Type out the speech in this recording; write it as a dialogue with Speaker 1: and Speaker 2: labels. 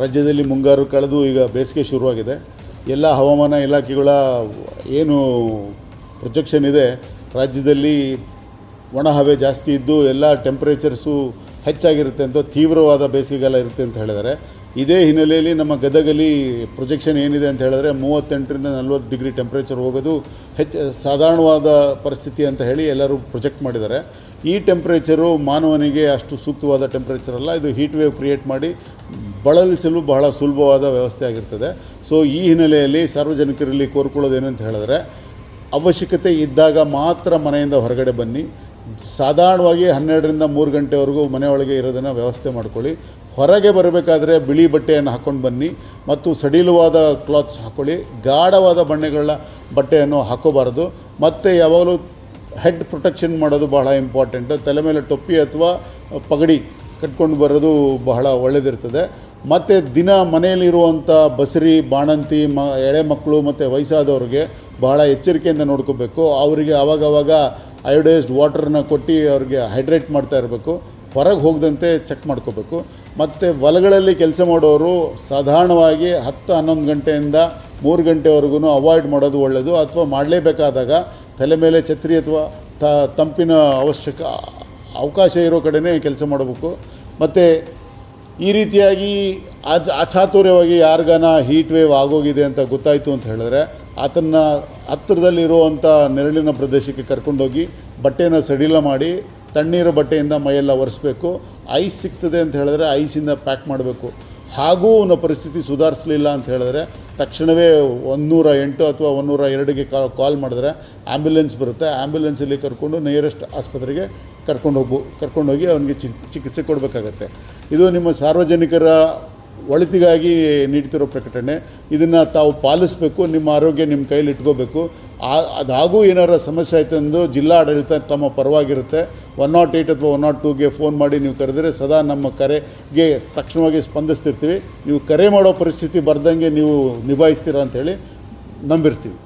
Speaker 1: ರಾಜ್ಯದಲ್ಲಿ ಮುಂಗಾರು ಕಳೆದು ಈಗ ಬೇಸಿಗೆ ಶುರುವಾಗಿದೆ. ಎಲ್ಲ ಹವಾಮಾನ ಇಲಾಖೆಗಳ ಏನು ಪ್ರೊಜೆಕ್ಷನ್ ಇದೆ, ರಾಜ್ಯದಲ್ಲಿ ಒಣ ಹವೆ ಜಾಸ್ತಿ ಇದ್ದು ಎಲ್ಲ ಟೆಂಪ್ರೇಚರ್ಸು ಹೆಚ್ಚಾಗಿರುತ್ತೆ ಅಂತ, ತೀವ್ರವಾದ ಬೇಸಿಗೆಗಾಲ ಇರುತ್ತೆ ಅಂತ ಹೇಳಿದರೆ ಇದೇ ಹಿನ್ನೆಲೆಯಲ್ಲಿ ನಮ್ಮ ಗದಗಲ್ಲಿ ಪ್ರೊಜೆಕ್ಷನ್ ಏನಿದೆ ಅಂತ ಹೇಳಿದ್ರೆ ಮೂವತ್ತೆಂಟರಿಂದ ನಲ್ವತ್ತು ಡಿಗ್ರಿ ಟೆಂಪ್ರೇಚರ್ ಹೋಗೋದು ಹೆಚ್ಚು ಸಾಧಾರಣವಾದ ಪರಿಸ್ಥಿತಿ ಅಂತ ಹೇಳಿ ಎಲ್ಲರೂ ಪ್ರೊಜೆಕ್ಟ್ ಮಾಡಿದ್ದಾರೆ. ಈ ಟೆಂಪ್ರೇಚರು ಮಾನವನಿಗೆ ಅಷ್ಟು ಸೂಕ್ತವಾದ ಟೆಂಪ್ರೇಚರ್ ಅಲ್ಲ, ಇದು ಹೀಟ್ ವೇವ್ ಕ್ರಿಯೇಟ್ ಮಾಡಿ ಬಳಲಿಸಲು ಬಹಳ ಸುಲಭವಾದ ವ್ಯವಸ್ಥೆ ಆಗಿರ್ತದೆ. ಸೊ ಈ ಹಿನ್ನೆಲೆಯಲ್ಲಿ ಸಾರ್ವಜನಿಕರಲ್ಲಿ ಕೋರ್ಕೊಳ್ಳೋದು ಏನಂತ ಹೇಳಿದ್ರೆ, ಅವಶ್ಯಕತೆ ಇದ್ದಾಗ ಮಾತ್ರ ಮನೆಯಿಂದ ಹೊರಗಡೆ ಬನ್ನಿ. ಸಾಧಾರಣವಾಗಿ ಹನ್ನೆರಡರಿಂದ ಮೂರು ಗಂಟೆವರೆಗೂ ಮನೆಯೊಳಗೆ ಇರೋದನ್ನು ವ್ಯವಸ್ಥೆ ಮಾಡ್ಕೊಳ್ಳಿ. ಹೊರಗೆ ಬರಬೇಕಾದ್ರೆ ಬಿಳಿ ಬಟ್ಟೆಯನ್ನು ಹಾಕ್ಕೊಂಡು ಬನ್ನಿ ಮತ್ತು ಸಡಿಲವಾದ ಕ್ಲಾತ್ಸ್ ಹಾಕ್ಕೊಳ್ಳಿ ಗಾಢವಾದ ಬಣ್ಣಗಳ ಬಟ್ಟೆಯನ್ನು ಹಾಕೋಬಾರ್ದು. ಮತ್ತು ಯಾವಾಗಲೂ ಹೆಡ್ ಪ್ರೊಟೆಕ್ಷನ್ ಮಾಡೋದು ಬಹಳ ಇಂಪಾರ್ಟೆಂಟ್. ತಲೆ ಮೇಲೆ ಟೊಪ್ಪಿ ಅಥವಾ ಪಗಡಿ ಕಟ್ಕೊಂಡು ಬರೋದು ಬಹಳ ಒಳ್ಳೆಯದಿರ್ತದೆ ಮತ್ತು ದಿನ ಮನೆಯಲ್ಲಿರುವಂಥ ಬಸರಿ, ಬಾಣಂತಿ, ಮ, ಎಳೆ ಮಕ್ಕಳು ಮತ್ತು ವಯಸ್ಸಾದವ್ರಿಗೆ ಬಹಳ ಎಚ್ಚರಿಕೆಯಿಂದ ನೋಡ್ಕೋಬೇಕು. ಅವರಿಗೆ ಆವಾಗವಾಗ ಅಯೋಡೈಸ್ಡ್ ವಾಟರ್ನ ಕೊಟ್ಟು ಅವ್ರಿಗೆ ಹೈಡ್ರೇಟ್ ಮಾಡ್ತಾ ಇರಬೇಕು. ಹೊರಗೆ ಹೋಗದಂತೆ ಚೆಕ್ ಮಾಡ್ಕೋಬೇಕು. ಮತ್ತು ಹೊಲಗಳಲ್ಲಿ ಕೆಲಸ ಮಾಡೋರು ಸಾಧಾರಣವಾಗಿ ಹತ್ತು ಹನ್ನೊಂದು ಗಂಟೆಯಿಂದ ಮೂರು ಗಂಟೆವರೆಗೂ ಅವಾಯ್ಡ್ ಮಾಡೋದು ಒಳ್ಳೆಯದು ಅಥವಾ ಮಾಡಲೇಬೇಕಾದಾಗ ತಲೆ ಮೇಲೆ ಛತ್ರಿ ಅಥವಾ ತಂಪಿನ ಅವಶ್ಯಕ, ಅವಕಾಶ ಇರೋ ಕಡೆನೇ ಕೆಲಸ ಮಾಡಬೇಕು. ಮತ್ತು ಈ ರೀತಿಯಾಗಿ ಅಚ್ ಅಚಾತುರ್ಯವಾಗಿ ಯಾರಿಗಾನ ಹೀಟ್ ವೇವ್ ಆಗೋಗಿದೆ ಅಂತ ಗೊತ್ತಾಯಿತು ಅಂತ ಹೇಳಿದ್ರೆ, ಆತನ್ನ ಹತ್ತಿರದಲ್ಲಿರುವಂಥ ನೆರಳಿನ ಪ್ರದೇಶಕ್ಕೆ ಕರ್ಕೊಂಡೋಗಿ ಬಟ್ಟೆನ ಸಡಿಲ ಮಾಡಿ ತಣ್ಣೀರು ಬಟ್ಟೆಯಿಂದ ಮೈಯೆಲ್ಲ ಒರೆಸ್ಬೇಕು. ಐಸ್ ಸಿಗ್ತದೆ ಅಂತ ಹೇಳಿದ್ರೆ ಐಸಿಂದ ಪ್ಯಾಕ್ ಮಾಡಬೇಕು. ಹಾಗೂ ಅವನ ಪರಿಸ್ಥಿತಿ ಸುಧಾರಿಸಲಿಲ್ಲ ಅಂತ ಹೇಳಿದ್ರೆ ತಕ್ಷಣವೇ ಒಂದೂರ ಎಂಟು ಅಥವಾ ಒಂದೂರ ಎರಡಿಗೆ ಕಾಲ್ ಮಾಡಿದ್ರೆ ಆ್ಯಂಬುಲೆನ್ಸ್ ಬರುತ್ತೆ. ಆ್ಯಂಬುಲೆನ್ಸಲ್ಲಿ ಕರ್ಕೊಂಡು ನಿಯರೆಸ್ಟ್ ಆಸ್ಪತ್ರೆಗೆ ಕರ್ಕೊಂಡು ಹೋಗ್ಬೋ ಕರ್ಕೊಂಡೋಗಿ ಅವನಿಗೆ ಚಿಕಿತ್ಸೆ ಕೊಡಬೇಕಾಗತ್ತೆ. ಇದು ನಿಮ್ಮ ಸಾರ್ವಜನಿಕರ ಒಳಿತಿಗಾಗಿ ನೀಡ್ತಿರೋ ಪ್ರಕಟಣೆ. ಇದನ್ನು ತಾವು ಪಾಲಿಸಬೇಕು, ನಿಮ್ಮ ಆರೋಗ್ಯ ನಿಮ್ಮ ಕೈಯಲ್ಲಿ ಇಟ್ಕೋಬೇಕು. ಅದಾಗೂ ಏನಾರ ಸಮಸ್ಯೆ ಆಯಿತು ಎಂದು ಜಿಲ್ಲಾ ಆಡಳಿತ ತಮ್ಮ ಪರವಾಗಿರುತ್ತೆ. ಒನ್ ನಾಟ್ ಏಯ್ಟ್ ಅಥವಾ ಒನ್ ನಾಟ್ ಟೂಗೆ ಫೋನ್ ಮಾಡಿ ನೀವು ಕರೆದರೆ ಸದಾ ನಮ್ಮ ಕರೆಗೆ ತಕ್ಷಣವಾಗಿ ಸ್ಪಂದಿಸ್ತಿರ್ತೀವಿ. ನೀವು ಕರೆ ಮಾಡೋ ಪರಿಸ್ಥಿತಿ ಬರ್ದಂಗೆ ನೀವು ನಿಭಾಯಿಸ್ತೀರಾ ಅಂಥೇಳಿ ನಂಬಿರ್ತೀವಿ.